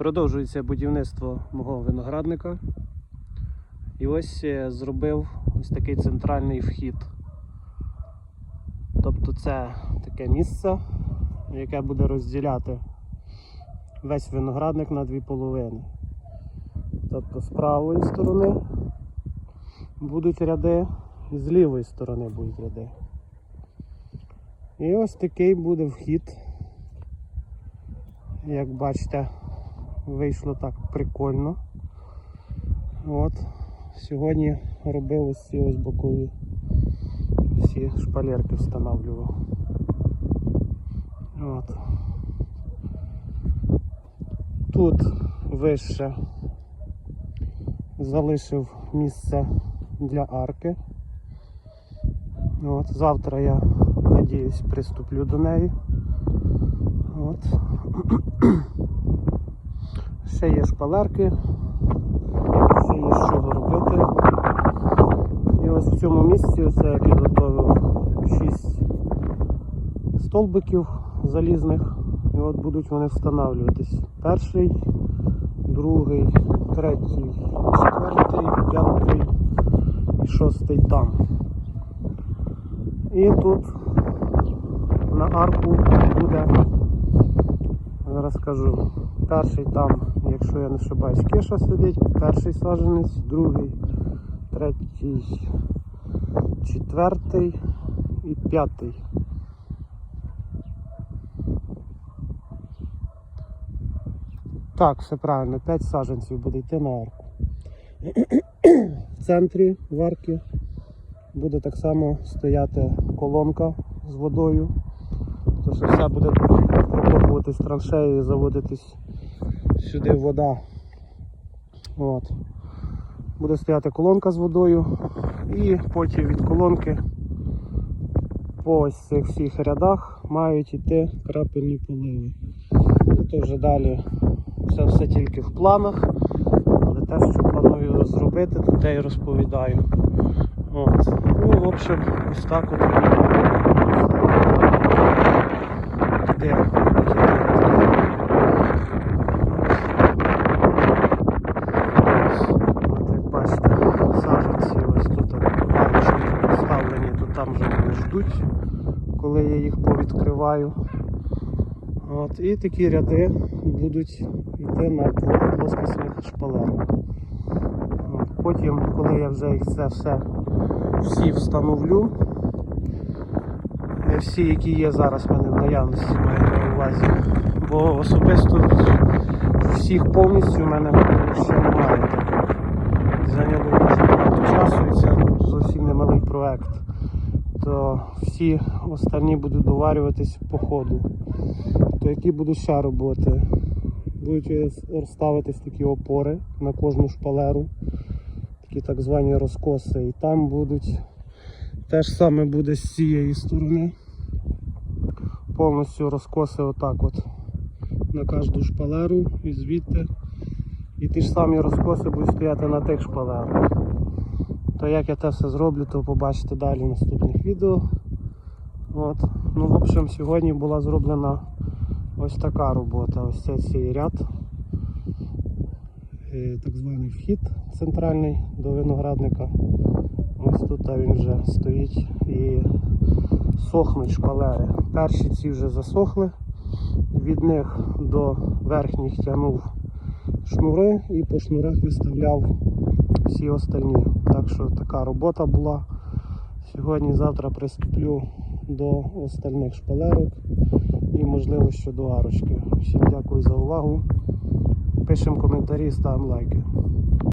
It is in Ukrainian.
Продовжується будівництво мого виноградника. І ось е, зробив ось такий центральний вхід. Тобто це таке місце, яке буде розділяти весь виноградник на дві половини. Тобто з правої сторони будуть ряди, і з лівої сторони будуть ряди. І ось такий буде вхід. Як бачите, вийшло так прикольно. От. Сьогодні робив ось ці ось бокові всі шпалерки встановлював. От. Тут вище залишив місце для арки. От. Завтра я надіюсь приступлю до неї. От. Ще є шпалерки, ще є з чого робити. І ось в цьому місці я підготовив 6 столбиків залізних. І от будуть вони встановлюватись. Перший, другий, третій, четвертий, п'ятий і шостий там. І тут на арку буде, зараз скажу, перший там, якщо я не ошибаюсь, киша сидить, перший саджанець, другий, третій, четвертий і п'ятий. Так, все правильно, 5 саджанців буде йти на арку. В центрі в арки буде так само стояти колонка з водою. Тобто що все буде прокопуватись траншею і заводитись сюди вода. От. Буде стояти колонка з водою і потім від колонки по ось цих всіх рядах мають йти крапельні поливи. Це вже далі це все тільки в планах, але те, що планую зробити, то те й розповідаю. От. Ну, в общем, ось так от де От, як бачите, саджанці ось тут палички поставлені, то там ждуть, коли я їх повідкриваю. От, і такі ряди будуть йти на двох плоскісних шпалерах. Потім, коли я вже їх це все всі встановлю, е, всі, які є зараз в мене в наявності, маю на увазі, бо особисто всіх повністю в мене ще немає. Зайняло дуже багато часу і це зовсім немалий проект. То всі останні будуть доварюватись по ходу. То які будуть ще роботи? Будуть ставитись такі опори на кожну шпалеру, такі так звані розкоси. І там будуть те ж саме буде з цієї сторони. Повністю розкоси отак от на кожну шпалеру і звідти. І ті ж самі розкоси будуть стояти на тих шпалерах. То як я те все зроблю, то побачите далі в наступних відео. От. Ну, в общем, сьогодні була зроблена ось така робота. Ось цей цей ряд. Е, Так званий вхід центральний до виноградника. Ось тут він вже стоїть і сохнуть шпалери. Перші ці вже засохли. Від них до верхніх тягнув шнури і по шнурах виставляв всі остальні. Так що така робота була. Сьогодні-завтра приступлю до остальних шпалерок і можливо ще до арочки. Всім дякую за увагу. Пишемо коментарі, ставимо лайки.